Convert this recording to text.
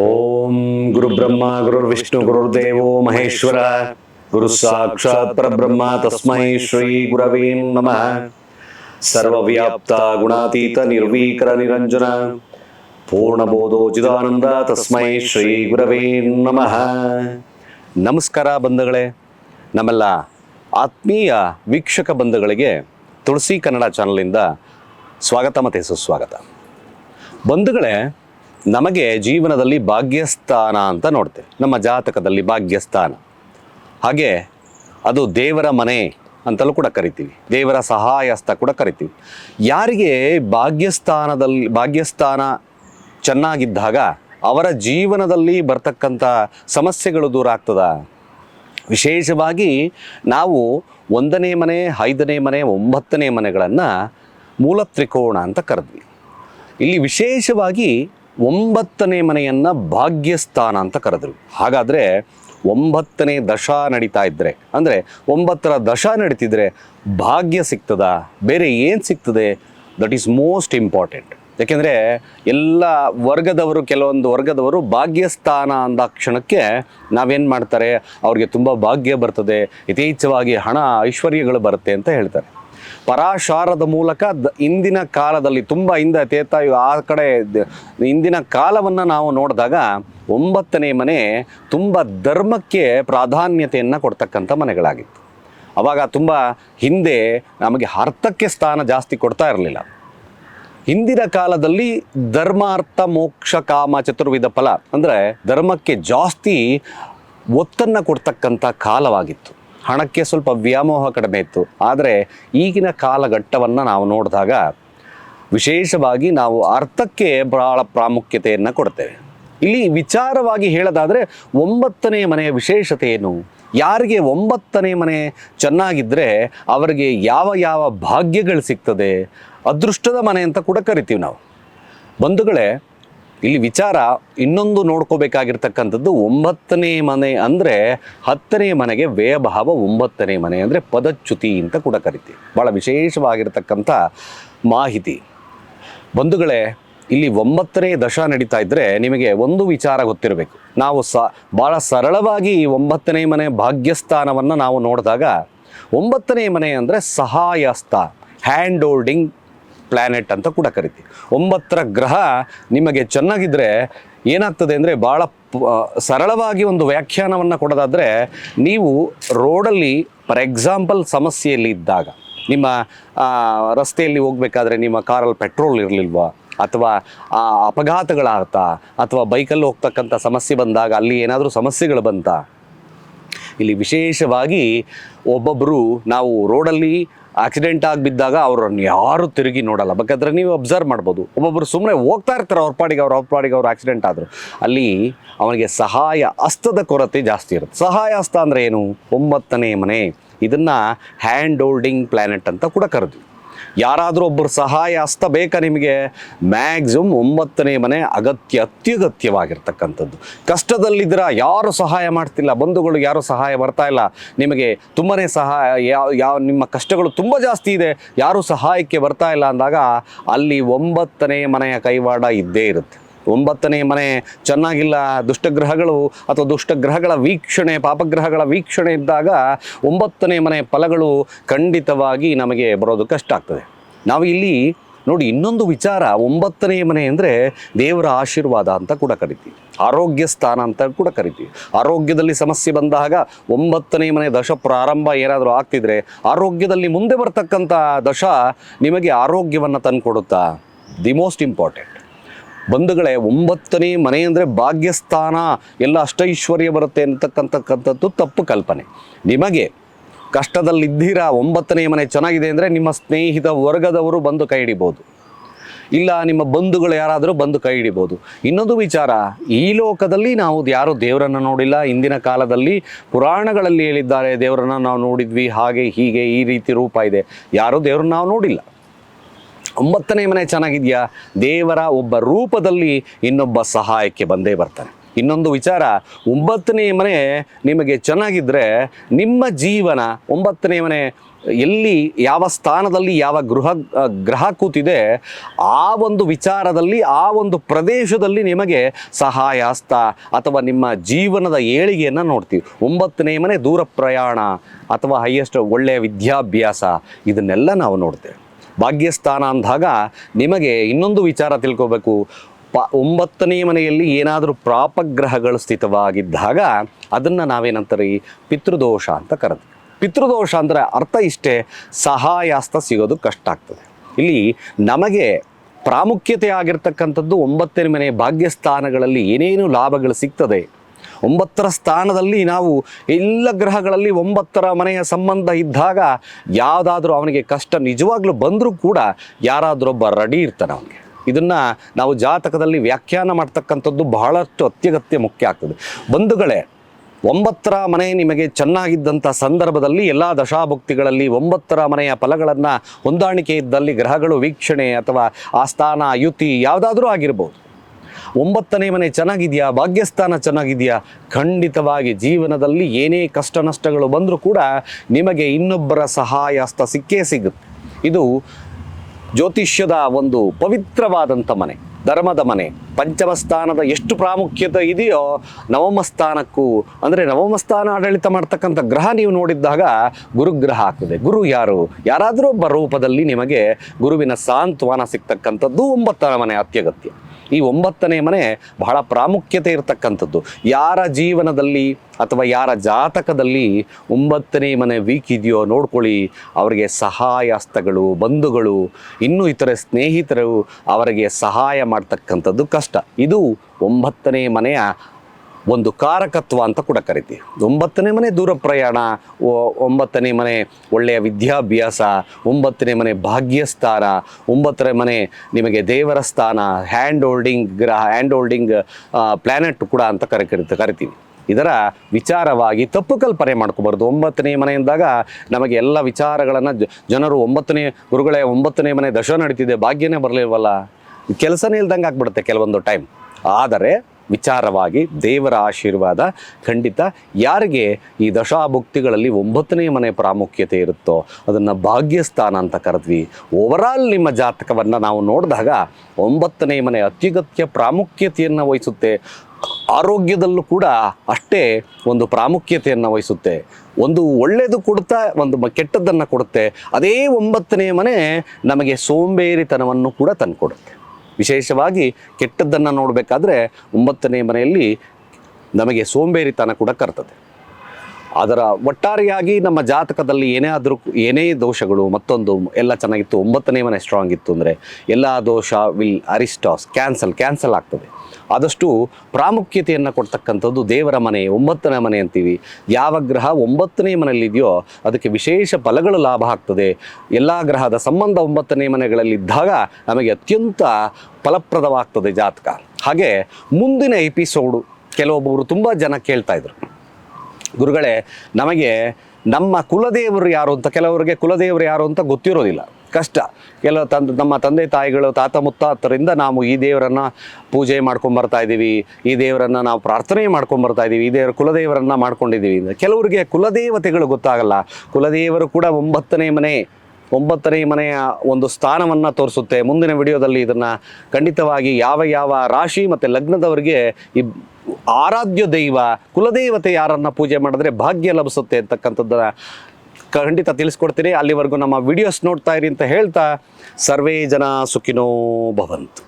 ಓಂ ಗುರು ಬ್ರಹ್ಮ ಗುರುರ್ ವಿಷ್ಣು ಗುರುರ್ದೇವೋ ಮಹೇಶ್ವರ ಗುರು ಸಾಕ್ಷಾತ್ ಪರಬ್ರಹ್ಮ ತಸ್ಮೈ ಶ್ರೀ ಗುರವೇ ನಮಃ ಸರ್ವವ್ಯಾಪ್ತ ಗುಣಾತೀತ ನಿರ್ವೀಕರ ನಿರಂಜನ ಪೂರ್ಣಬೋಧೋಚಿದಾನಂದ ತಸ್ಮೈ ಶ್ರೀ ಗುರವೇ ನಮಃ ನಮಸ್ಕಾರ ಬಂಧುಗಳೇ, ನಮ್ಮೆಲ್ಲ ಆತ್ಮೀಯ ವೀಕ್ಷಕ ಬಂಧುಗಳಿಗೆ ತುಳಸಿ ಕನ್ನಡ ಚಾನಲಿಂದ ಸ್ವಾಗತ ಮತ್ತು ಸುಸ್ವಾಗತ. ಬಂಧುಗಳೇ ನಮಗೆ ಜೀವನದಲ್ಲಿ ಭಾಗ್ಯಸ್ಥಾನ ಅಂತ ನೋಡ್ತೇವೆ. ನಮ್ಮ ಜಾತಕದಲ್ಲಿ ಭಾಗ್ಯಸ್ಥಾನ. ಹಾಗೆ ಅದು ದೇವರ ಮನೆ ಅಂತಲೂ ಕೂಡ ಕರಿತೀವಿ. ದೇವರ ಸಹಾಯಸ್ಥ ಕೂಡ ಕರಿತೀವಿ. ಯಾರಿಗೆ ಭಾಗ್ಯಸ್ಥಾನದಲ್ಲಿ, ಭಾಗ್ಯಸ್ಥಾನ ಚೆನ್ನಾಗಿದ್ದಾಗ ಅವರ ಜೀವನದಲ್ಲಿ ಬರ್ತಕ್ಕಂಥ ಸಮಸ್ಯೆಗಳು ದೂರ ಆಗ್ತದ? ವಿಶೇಷವಾಗಿ ನಾವು ಒಂದನೇ ಮನೆ, ಐದನೇ ಮನೆ, ಒಂಬತ್ತನೇ ಮನೆಗಳನ್ನು ಮೂಲ ತ್ರಿಕೋಣ ಅಂತ ಕರೆದ್ವಿ. ಇಲ್ಲಿ ವಿಶೇಷವಾಗಿ ಒಂಬತ್ತನೇ ಮನೆಯನ್ನು ಭಾಗ್ಯಸ್ಥಾನ ಅಂತ ಕರೆದ್ರು. ಹಾಗಾದರೆ ಒಂಬತ್ತನೇ ದಶ ನಡೀತಾ ಇದ್ದರೆ ಅಂದರೆ ಒಂಬತ್ತರ ದಶ ನಡೀತಿದ್ರೆ ಭಾಗ್ಯ ಸಿಗ್ತದ? ಬೇರೆ ಏನು ಸಿಗ್ತದೆ? ದಟ್ ಈಸ್ ಮೋಸ್ಟ್ ಇಂಪಾರ್ಟೆಂಟ್ ಯಾಕೆಂದರೆ ಎಲ್ಲ ವರ್ಗದವರು, ಕೆಲವೊಂದು ವರ್ಗದವರು ಭಾಗ್ಯಸ್ಥಾನ ಅಂದ ಕ್ಷಣಕ್ಕೆ ನಾವೇನು ಮಾಡ್ತಾರೆ? ಅವ್ರಿಗೆ ತುಂಬ ಭಾಗ್ಯ ಬರ್ತದೆ, ಯಥೇಚ್ಛವಾಗಿ ಹಣ, ಐಶ್ವರ್ಯಗಳು ಬರುತ್ತೆ ಅಂತ ಹೇಳ್ತಾರೆ. ಪರಾಶಾರದ ಮೂಲಕ ಇಂದಿನ ಕಾಲದಲ್ಲಿ ತುಂಬ ಹಿಂದೆ ತೇತ ಆ ಕಡೆ ಇಂದಿನ ಕಾಲವನ್ನು ನಾವು ನೋಡಿದಾಗ ಒಂಬತ್ತನೇ ಮನೆ ತುಂಬ ಧರ್ಮಕ್ಕೆ ಪ್ರಾಧಾನ್ಯತೆಯನ್ನು ಕೊಡ್ತಕ್ಕಂಥ ಮನೆಗಳಾಗಿತ್ತು. ಅವಾಗ ತುಂಬ ಹಿಂದೆ ನಮಗೆ ಅರ್ಥಕ್ಕೆ ಸ್ಥಾನ ಜಾಸ್ತಿ ಕೊಡ್ತಾ ಇರಲಿಲ್ಲ. ಹಿಂದಿನ ಕಾಲದಲ್ಲಿ ಧರ್ಮಾರ್ಥ, ಮೋಕ್ಷ, ಕಾಮ, ಚತುರ್ವಿಧ ಫಲ ಅಂದರೆ ಧರ್ಮಕ್ಕೆ ಜಾಸ್ತಿ ಒತ್ತನ್ನು ಕೊಡ್ತಕ್ಕಂಥ ಕಾಲವಾಗಿತ್ತು. ಹಣಕ್ಕೆ ಸ್ವಲ್ಪ ವ್ಯಾಮೋಹ ಕಡಿಮೆ ಇತ್ತು. ಆದರೆ ಈಗಿನ ಕಾಲಘಟ್ಟವನ್ನು ನಾವು ನೋಡಿದಾಗ ವಿಶೇಷವಾಗಿ ನಾವು ಅರ್ಥಕ್ಕೆ ಬಹಳ ಪ್ರಾಮುಖ್ಯತೆಯನ್ನು ಕೊಡ್ತೇವೆ. ಇಲ್ಲಿ ವಿಚಾರವಾಗಿ ಹೇಳೋದಾದರೆ ಒಂಬತ್ತನೇ ಮನೆಯ ವಿಶೇಷತೆ ಏನು? ಯಾರಿಗೆ ಒಂಬತ್ತನೇ ಮನೆ ಚೆನ್ನಾಗಿದ್ದರೆ ಅವರಿಗೆ ಯಾವ ಯಾವ ಭಾಗ್ಯಗಳು ಸಿಗ್ತದೆ? ಅದೃಷ್ಟದ ಮನೆ ಅಂತ ಕೂಡ ಕರಿತೀವಿ ನಾವು. ಬಂಧುಗಳೇ ಇಲ್ಲಿ ವಿಚಾರ ಇನ್ನೊಂದು ನೋಡ್ಕೋಬೇಕಾಗಿರ್ತಕ್ಕಂಥದ್ದು ಒಂಬತ್ತನೇ ಮನೆ ಅಂದರೆ ಹತ್ತನೇ ಮನೆಗೆ ವ್ಯಯಭಾವ ಒಂಬತ್ತನೇ ಮನೆ ಅಂದರೆ ಪದಚ್ಯುತಿ ಅಂತ ಕೂಡ ಕರಿತೀವಿ. ಭಾಳ ವಿಶೇಷವಾಗಿರ್ತಕ್ಕಂಥ ಮಾಹಿತಿ. ಬಂಧುಗಳೇ, ಇಲ್ಲಿ ಒಂಬತ್ತನೇ ದಶ ನಡೀತಾ ಇದ್ದರೆ ನಿಮಗೆ ಒಂದು ವಿಚಾರ ಗೊತ್ತಿರಬೇಕು. ನಾವು ಸ ಭಾಳ ಸರಳವಾಗಿ ಒಂಬತ್ತನೇ ಮನೆ ಭಾಗ್ಯಸ್ಥಾನವನ್ನು ನಾವು ನೋಡಿದಾಗ, ಒಂಬತ್ತನೇ ಮನೆ ಅಂದರೆ ಸಹಾಯಸ್ಥ ಹ್ಯಾಂಡ್ ಹೋಲ್ಡಿಂಗ್ ಪ್ಲ್ಯಾನೆಟ್ ಅಂತ ಕೂಡ ಕರಿತೀವಿ. ಒಂಬತ್ತರ ಗ್ರಹ ನಿಮಗೆ ಚೆನ್ನಾಗಿದ್ದರೆ ಏನಾಗ್ತದೆ ಅಂದರೆ ಭಾಳ ಸರಳವಾಗಿ ಒಂದು ವ್ಯಾಖ್ಯಾನವನ್ನು ಕೊಡೋದಾದರೆ ನೀವು ರೋಡಲ್ಲಿ ಫಾರ್ ಎಕ್ಸಾಂಪಲ್ ಸಮಸ್ಯೆಯಲ್ಲಿ ಇದ್ದಾಗ ನಿಮ್ಮ ರಸ್ತೆಯಲ್ಲಿ ಹೋಗಬೇಕಾದ್ರೆ ನಿಮ್ಮ ಕಾರಲ್ಲಿ ಪೆಟ್ರೋಲ್ ಇರಲಿಲ್ವಾ? ಅಥವಾ ಆ, ಅಪಘಾತಗಳಾಗ್ತಾ ಅಥವಾ ಬೈಕಲ್ಲಿ ಹೋಗ್ತಕ್ಕಂಥ ಸಮಸ್ಯೆ ಬಂದಾಗ ಅಲ್ಲಿ ಏನಾದರೂ ಸಮಸ್ಯೆಗಳು ಬಂತಾ? ಇಲ್ಲಿ ವಿಶೇಷವಾಗಿ ಒಬ್ಬೊಬ್ಬರು ನಾವು ರೋಡಲ್ಲಿ ಆಕ್ಸಿಡೆಂಟ್ ಆಗಿ ಬಿದ್ದಾಗ ಅವ್ರನ್ನ ಯಾರು ತಿರುಗಿ ನೋಡಲ್ಲ. ಬೇಕಾದ್ರೆ ನೀವು ಅಬ್ಸರ್ವ್ ಮಾಡ್ಬೋದು. ಒಬ್ಬೊಬ್ಬರು ಸುಮ್ಮನೆ ಹೋಗ್ತಾ ಇರ್ತಾರೆ ಅವ್ರ ಪಾಡಿಗೆ ಅವ್ರ ಅವ್ರ ಪಾಡಿಗೆ ಅವ್ರು ಆಕ್ಸಿಡೆಂಟ್ ಆದರು. ಅಲ್ಲಿ ಅವನಿಗೆ ಸಹಾಯ ಹಸ್ತದ ಕೊರತೆ ಜಾಸ್ತಿ ಇರುತ್ತೆ. ಸಹಾಯ ಹಸ್ತ ಅಂದರೆ ಏನು? ಒಂಬತ್ತನೇ ಮನೆ. ಇದನ್ನು ಹ್ಯಾಂಡ್ ಹೋಲ್ಡಿಂಗ್ ಪ್ಲ್ಯಾನೆಟ್ ಅಂತ ಕೂಡ ಕರೆದ್ವಿ. ಯಾರಾದರೂ ಒಬ್ಬರು ಸಹಾಯ ಹಸ್ತ ಬೇಕಾ ನಿಮಗೆ? ಮ್ಯಾಕ್ಸಿಮಮ್ ಒಂಬತ್ತನೇ ಮನೆ ಅಗತ್ಯ, ಅತ್ಯಗತ್ಯವಾಗಿರ್ತಕ್ಕಂಥದ್ದು. ಕಷ್ಟದಲ್ಲಿದ್ದೀರಾ, ಯಾರು ಸಹಾಯ ಮಾಡ್ತಿಲ್ಲ, ಬಂಧುಗಳು ಯಾರು ಸಹಾಯ ಬರ್ತಾ ಇಲ್ಲ, ನಿಮಗೆ ತುಂಬನೇ ಸಹಾಯ ಯಾವ ಯಾವ ನಿಮ್ಮ ಕಷ್ಟಗಳು ತುಂಬ ಜಾಸ್ತಿ ಇದೆ, ಯಾರು ಸಹಾಯಕ್ಕೆ ಬರ್ತಾ ಇಲ್ಲ ಅಂದಾಗ ಅಲ್ಲಿ ಒಂಬತ್ತನೇ ಮನೆಯ ಕೈವಾಡ ಇದ್ದೇ ಇರುತ್ತೆ. ಒಂಬತ್ತನೇ ಮನೆ ಚೆನ್ನಾಗಿಲ್ಲ, ದುಷ್ಟಗ್ರಹಗಳು ಅಥವಾ ದುಷ್ಟಗ್ರಹಗಳ ವೀಕ್ಷಣೆ, ಪಾಪಗ್ರಹಗಳ ವೀಕ್ಷಣೆ ಇದ್ದಾಗ ಒಂಬತ್ತನೇ ಮನೆ ಫಲಗಳು ಖಂಡಿತವಾಗಿ ನಮಗೆ ಬರೋದು ಕಷ್ಟ ಆಗ್ತದೆ. ನಾವು ಇಲ್ಲಿ ನೋಡಿ ಇನ್ನೊಂದು ವಿಚಾರ, ಒಂಬತ್ತನೇ ಮನೆ ಅಂದರೆ ದೇವರ ಆಶೀರ್ವಾದ ಅಂತ ಕೂಡ ಕರಿತೀವಿ. ಆರೋಗ್ಯ ಸ್ಥಾನ ಅಂತ ಕೂಡ ಕರಿತೀವಿ. ಆರೋಗ್ಯದಲ್ಲಿ ಸಮಸ್ಯೆ ಬಂದಾಗ ಒಂಬತ್ತನೇ ಮನೆ ದಶ ಪ್ರಾರಂಭ ಏನಾದರೂ ಆಗ್ತಿದ್ರೆ ಆರೋಗ್ಯದಲ್ಲಿ ಮುಂದೆ ಬರ್ತಕ್ಕಂಥ ದಶ ನಿಮಗೆ ಆರೋಗ್ಯವನ್ನು ತಂದುಕೊಡುತ್ತಾ? ದಿ ಮೋಸ್ಟ್ ಇಂಪಾರ್ಟೆಂಟ್ ಬಂಧುಗಳೇ, ಒಂಬತ್ತನೇ ಮನೆ ಅಂದರೆ ಭಾಗ್ಯಸ್ಥಾನ. ಎಲ್ಲ ಅಷ್ಟೈಶ್ವರ್ಯ ಬರುತ್ತೆ ಅಂತಕ್ಕಂಥಕ್ಕಂಥದ್ದು ತಪ್ಪು ಕಲ್ಪನೆ. ನಿಮಗೆ ಕಷ್ಟದಲ್ಲಿದ್ದೀರಾ, ಒಂಬತ್ತನೇ ಮನೆ ಚೆನ್ನಾಗಿದೆ ಅಂದರೆ ನಿಮ್ಮ ಸ್ನೇಹಿತ ವರ್ಗದವರು ಬಂದು ಕೈ ಹಿಡಿಬೋದು. ಇಲ್ಲ, ನಿಮ್ಮ ಬಂಧುಗಳು ಯಾರಾದರೂ ಬಂದು ಕೈ ಹಿಡಿಬೋದು. ಇನ್ನೊಂದು ವಿಚಾರ, ಈ ಲೋಕದಲ್ಲಿ ನಾವು ಯಾರು ದೇವರನ್ನು ನೋಡಿಲ್ಲ. ಇಂದಿನ ಕಾಲದಲ್ಲಿ ಪುರಾಣಗಳಲ್ಲಿ ಹೇಳಿದ್ದಾರೆ, ದೇವರನ್ನು ನಾವು ನೋಡಿದ್ವಿ, ಹಾಗೆ ಹೀಗೆ ಈ ರೀತಿ ರೂಪ ಇದೆ. ಯಾರೂ ದೇವ್ರನ್ನ ನಾವು ನೋಡಿಲ್ಲ. ಒಂಬತ್ತನೇ ಮನೆ ಚೆನ್ನಾಗಿದೆಯಾ? ದೇವರ ಒಬ್ಬ ರೂಪದಲ್ಲಿ ಇನ್ನೊಬ್ಬ ಸಹಾಯಕ್ಕೆ ಬಂದೇ ಬರ್ತಾನೆ. ಇನ್ನೊಂದು ವಿಚಾರ, ಒಂಬತ್ತನೇ ಮನೆ ನಿಮಗೆ ಚೆನ್ನಾಗಿದ್ದರೆ ನಿಮ್ಮ ಜೀವನ ಒಂಬತ್ತನೇ ಮನೆ ಎಲ್ಲಿ, ಯಾವ ಸ್ಥಾನದಲ್ಲಿ, ಯಾವ ಗೃಹ ಗ್ರಹ ಕೂತಿದೆ, ಆ ಒಂದು ವಿಚಾರದಲ್ಲಿ, ಆ ಒಂದು ಪ್ರದೇಶದಲ್ಲಿ ನಿಮಗೆ ಸಹಾಯ ಹಸ್ತ ಅಥವಾ ನಿಮ್ಮ ಜೀವನದ ಏಳಿಗೆಯನ್ನು ನೋಡ್ತೀವಿ. ಒಂಬತ್ತನೇ ಮನೆ ದೂರ ಪ್ರಯಾಣ ಅಥವಾ ಹೈಯೆಸ್ಟ್ ಒಳ್ಳೆಯ ವಿದ್ಯಾಭ್ಯಾಸ, ಇದನ್ನೆಲ್ಲ ನಾವು ನೋಡ್ತೇವೆ. ಭಾಗ್ಯಸ್ಥಾನ ಅಂದಾಗ ನಿಮಗೆ ಇನ್ನೊಂದು ವಿಚಾರ ತಿಳ್ಕೋಬೇಕು. ಪ ಒಂಬತ್ತನೇ ಮನೆಯಲ್ಲಿ ಏನಾದರೂ ಪ್ರಾಪಗ್ರಹಗಳು ಸ್ಥಿತವಾಗಿದ್ದಾಗ ಅದನ್ನು ನಾವೇನಂತಾರೆ? ಪಿತೃದೋಷ ಅಂತ ಕರೆದ್ವಿ. ಪಿತೃದೋಷ ಅಂದರೆ ಅರ್ಥ ಇಷ್ಟೇ ಸಹಾಯಾಸ್ತ ಸಿಗೋದು ಕಷ್ಟ ಆಗ್ತದೆ. ಇಲ್ಲಿ ನಮಗೆ ಪ್ರಾಮುಖ್ಯತೆ ಆಗಿರ್ತಕ್ಕಂಥದ್ದು ಒಂಬತ್ತನೇ ಮನೆ ಭಾಗ್ಯಸ್ಥಾನಗಳಲ್ಲಿ ಏನೇನು ಲಾಭಗಳು ಸಿಗ್ತದೆ? ಒಂಬತ್ತರ ಸ್ಥಾನದಲ್ಲಿ ನಾವು ಎಲ್ಲ ಗ್ರಹಗಳಲ್ಲಿ ಒಂಬತ್ತರ ಮನೆಯ ಸಂಬಂಧ ಇದ್ದಾಗ ಯಾವುದಾದ್ರೂ ಅವನಿಗೆ ಕಷ್ಟ ನಿಜವಾಗ್ಲೂ ಬಂದರೂ ಕೂಡ ಯಾರಾದ್ರೊಬ್ಬ ರೆಡಿ ಇರ್ತಾನೆ ಅವನಿಗೆ. ಇದನ್ನು ನಾವು ಜಾತಕದಲ್ಲಿ ವ್ಯಾಖ್ಯಾನ ಮಾಡ್ತಕ್ಕಂಥದ್ದು ಬಹಳಷ್ಟು ಅತ್ಯಗತ್ಯ ಮುಖ್ಯ ಆಗ್ತದೆ. ಬಂಧುಗಳೇ, ಒಂಬತ್ತರ ಮನೆ ನಿಮಗೆ ಚೆನ್ನಾಗಿದ್ದಂಥ ಸಂದರ್ಭದಲ್ಲಿ ಎಲ್ಲ ದಶಾಭುಕ್ತಿಗಳಲ್ಲಿ ಒಂಬತ್ತರ ಮನೆಯ ಫಲಗಳನ್ನು ಹೊಂದಾಣಿಕೆ ಇದ್ದಲ್ಲಿ ಗ್ರಹಗಳು ವೀಕ್ಷಣೆ ಅಥವಾ ಆ ಸ್ಥಾನ ಯುತಿ ಯಾವುದಾದ್ರೂ ಆಗಿರ್ಬೋದು. ಒಂಬತ್ತನೇ ಮನೆ ಚೆನ್ನಾಗಿದೆಯಾ? ಭಾಗ್ಯಸ್ಥಾನ ಚೆನ್ನಾಗಿದೆಯಾ? ಖಂಡಿತವಾಗಿ ಜೀವನದಲ್ಲಿ ಏನೇ ಕಷ್ಟ ನಷ್ಟಗಳು ಬಂದರೂ ಕೂಡ ನಿಮಗೆ ಇನ್ನೊಬ್ಬರ ಸಹಾಯ ಹಸ್ತ ಸಿಕ್ಕೇ ಸಿಗುತ್ತೆ. ಇದು ಜ್ಯೋತಿಷ್ಯದ ಒಂದು ಪವಿತ್ರವಾದಂಥ ಮನೆ, ಧರ್ಮದ ಮನೆ. ಪಂಚಮ ಸ್ಥಾನದ ಎಷ್ಟು ಪ್ರಾಮುಖ್ಯತೆ ಇದೆಯೋ ನವಮ ಸ್ಥಾನಕ್ಕೂ, ಅಂದರೆ ನವಮ ಸ್ಥಾನ ಆಡಳಿತ ಮಾಡ್ತಕ್ಕಂಥ ಗ್ರಹ ನೀವು ನೋಡಿದ್ದಾಗ ಗುರುಗ್ರಹ ಆಗ್ತದೆ. ಗುರು ಯಾರು? ಯಾರಾದರೂ ಒಬ್ಬ ರೂಪದಲ್ಲಿ ನಿಮಗೆ ಗುರುವಿನ ಸಾಂತ್ವನ ಸಿಗ್ತಕ್ಕಂಥದ್ದು ಒಂಬತ್ತರ ಮನೆ ಅತ್ಯಗತ್ಯ. ಈ ಒಂಬತ್ತನೇ ಮನೆ ಬಹಳ ಪ್ರಾಮುಖ್ಯತೆ ಇರತಕ್ಕಂಥದ್ದು. ಯಾರ ಜೀವನದಲ್ಲಿ ಅಥವಾ ಯಾರ ಜಾತಕದಲ್ಲಿ ಒಂಬತ್ತನೇ ಮನೆ ವೀಕ್ ಇದೆಯೋ ನೋಡ್ಕೊಳ್ಳಿ. ಅವರಿಗೆ ಸಹಾಯ ಹಸ್ತಗಳು ಬಂಧುಗಳು, ಇನ್ನೂ ಇತರ ಸ್ನೇಹಿತರು ಅವರಿಗೆ ಸಹಾಯ ಮಾಡ್ತಕ್ಕಂಥದ್ದು ಕಷ್ಟ. ಇದು ಒಂಬತ್ತನೇ ಮನೆಯ ಒಂದು ಕಾರಕತ್ವ ಅಂತ ಕೂಡ ಕರಿತೀವಿ. ಒಂಬತ್ತನೇ ಮನೆ ದೂರ ಪ್ರಯಾಣ ಒಂಬತ್ತನೇ ಮನೆ ಒಳ್ಳೆಯ ವಿದ್ಯಾಭ್ಯಾಸ, ಒಂಬತ್ತನೇ ಮನೆ ಭಾಗ್ಯಸ್ಥಾನ, ಒಂಬತ್ತನೇ ಮನೆ ನಿಮಗೆ ದೇವರ ಸ್ಥಾನ ಹ್ಯಾಂಡ್ ಹೋಲ್ಡಿಂಗ್ ಗ್ರಹ ಹ್ಯಾಂಡ್ ಹೋಲ್ಡಿಂಗ್ ಪ್ಲ್ಯಾನೆಟ್ ಕೂಡ ಅಂತ ಕರೆ, ಕರಿತ, ಕರಿತೀವಿ. ಇದರ ವಿಚಾರವಾಗಿ ತಪ್ಪು ಕಲ್ಪನೆ ಮಾಡ್ಕೋಬಾರ್ದು. ಒಂಬತ್ತನೇ ಮನೆ ಎಂದಾಗ ನಮಗೆ ಎಲ್ಲ ವಿಚಾರಗಳನ್ನು ಜನರು ಒಂಬತ್ತನೇ, ಗುರುಗಳೇ ಒಂಬತ್ತನೇ ಮನೆ ದಶ ನಡೀತಿದೆ, ಭಾಗ್ಯನೇ ಬರಲಿಲ್ವಲ್ಲ? ಕೆಲಸನೇ ಇಲ್ದಂಗೆ ಆಗ್ಬಿಡುತ್ತೆ ಕೆಲವೊಂದು ಟೈಮ್ ಆದರೆ ವಿಚಾರವಾಗಿ ದೇವರ ಆಶೀರ್ವಾದ ಖಂಡಿತ ಯಾರಿಗೆ ಈ ದಶಾಭುಕ್ತಿಗಳಲ್ಲಿ ಒಂಬತ್ತನೇ ಮನೆ ಪ್ರಾಮುಖ್ಯತೆ ಇರುತ್ತೋ ಅದನ್ನು ಭಾಗ್ಯಸ್ಥಾನ ಅಂತ ಕರೆದ್ವಿ. ಓವರಾಲ್ ನಿಮ್ಮ ಜಾತಕವನ್ನು ನಾವು ನೋಡಿದಾಗ ಒಂಬತ್ತನೇ ಮನೆ ಅತ್ಯಗತ್ಯ ಪ್ರಾಮುಖ್ಯತೆಯನ್ನು ವಹಿಸುತ್ತೆ. ಆರೋಗ್ಯದಲ್ಲೂ ಕೂಡ ಅಷ್ಟೇ ಒಂದು ಪ್ರಾಮುಖ್ಯತೆಯನ್ನು ವಹಿಸುತ್ತೆ. ಒಂದು ಒಳ್ಳೆಯದು ಕೊಡ್ತಾ ಒಂದು ಕೆಟ್ಟದ್ದನ್ನು ಕೊಡುತ್ತೆ. ಅದೇ ಒಂಬತ್ತನೇ ಮನೆ ನಮಗೆ ಸೋಂಬೇರಿತನವನ್ನು ಕೂಡ ತಂದುಕೊಡುತ್ತೆ. ವಿಶೇಷವಾಗಿ ಕೆಟ್ಟದ್ದನ್ನು ನೋಡಬೇಕಾದ್ರೆ ಒಂಬತ್ತನೇ ಮನೆಯಲ್ಲಿ ನಮಗೆ ಸೋಂಬೇರಿತನ ಕೂಡ ಕರ್ತದೆ. ಅದರ ಒಟ್ಟಾರೆಯಾಗಿ ನಮ್ಮ ಜಾತಕದಲ್ಲಿ ಏನೇ ಆದರೂ ಏನೇ ದೋಷಗಳು ಮತ್ತೊಂದು ಎಲ್ಲ ಚೆನ್ನಾಗಿತ್ತು, ಒಂಬತ್ತನೇ ಮನೆ ಸ್ಟ್ರಾಂಗ್ ಇತ್ತು ಅಂದರೆ ಎಲ್ಲ ದೋಷ ವಿಲ್ ಅರಿಸ್ಟಾಸ್ ಕ್ಯಾನ್ಸಲ್ ಕ್ಯಾನ್ಸಲ್ ಆಗ್ತದೆ. ಆದಷ್ಟು ಪ್ರಾಮುಖ್ಯತೆಯನ್ನು ಕೊಡ್ತಕ್ಕಂಥದ್ದು ದೇವರ ಮನೆ, ಒಂಬತ್ತನೇ ಮನೆ ಅಂತೀವಿ. ಯಾವ ಗ್ರಹ ಒಂಬತ್ತನೇ ಮನೆಯಲ್ಲಿದೆಯೋ ಅದಕ್ಕೆ ವಿಶೇಷ ಫಲಗಳು ಲಾಭ ಆಗ್ತದೆ. ಎಲ್ಲ ಗ್ರಹದ ಸಂಬಂಧ ಒಂಬತ್ತನೇ ಮನೆಗಳಲ್ಲಿದ್ದಾಗ ನಮಗೆ ಅತ್ಯಂತ ಫಲಪ್ರದವಾಗ್ತದೆ ಜಾತಕ. ಹಾಗೆ ಮುಂದಿನ ಎಪಿಸೋಡು ಕೆಲವೊಬ್ಬರು ತುಂಬ ಜನ ಕೇಳ್ತಾ ಇದ್ರು. ಗುರುಗಳೇ, ನಮಗೆ ನಮ್ಮ ಕುಲದೇವರು ಯಾರು ಅಂತ ಕೆಲವರಿಗೆ ಕುಲದೇವರು ಯಾರು ಅಂತ ಗೊತ್ತಿರೋದಿಲ್ಲ. ಕಷ್ಟ. ಕೆಲವು ತಂದೆ, ನಮ್ಮ ತಂದೆ ತಾಯಿಗಳು, ತಾತ ಮುತ್ತಾತರಿಂದ ನಾವು ಈ ದೇವರನ್ನು ಪೂಜೆ ಮಾಡ್ಕೊಂಬರ್ತಾ ಇದ್ದೀವಿ. ಈ ದೇವರನ್ನು ನಾವು ಪ್ರಾರ್ಥನೆ ಮಾಡ್ಕೊಂಬರ್ತಾ ಇದ್ದೀವಿ. ಈ ದೇವರ ಕುಲದೇವರನ್ನು ಮಾಡ್ಕೊಂಡಿದ್ದೀವಿ ಕೆಲವರಿಗೆ ಕುಲದೇವತೆಗಳು ಗೊತ್ತಾಗಲ್ಲ. ಕುಲದೇವರು ಕೂಡ ಒಂಬತ್ತನೇ ಮನೆ, ಒಂಬತ್ತನೇ ಮನೆಯ ಒಂದು ಸ್ಥಾನವನ್ನು ತೋರಿಸುತ್ತೆ. ಮುಂದಿನ ವಿಡಿಯೋದಲ್ಲಿ ಇದನ್ನು ಖಂಡಿತವಾಗಿ ಯಾವ ಯಾವ ರಾಶಿ ಮತ್ತು ಲಗ್ನದವರಿಗೆ ಈ ಆರಾಧ್ಯ ದೈವ, ಕುಲದೇವತೆ ಯಾರನ್ನು ಪೂಜೆ ಮಾಡಿದ್ರೆ ಭಾಗ್ಯ ಲಭಿಸುತ್ತೆ ಅಂತಕ್ಕಂಥದ್ದನ್ನ ಖಂಡಿತ ತಿಳಿಸ್ಕೊಡ್ತೀನಿ. ಅಲ್ಲಿವರೆಗೂ ನಮ್ಮ ವಿಡಿಯೋಸ್ ನೋಡ್ತಾ ಇರಿ ಅಂತ ಹೇಳ್ತಾ ಸರ್ವೇ ಜನ ಸುಖಿನೋ ಭವಂತು.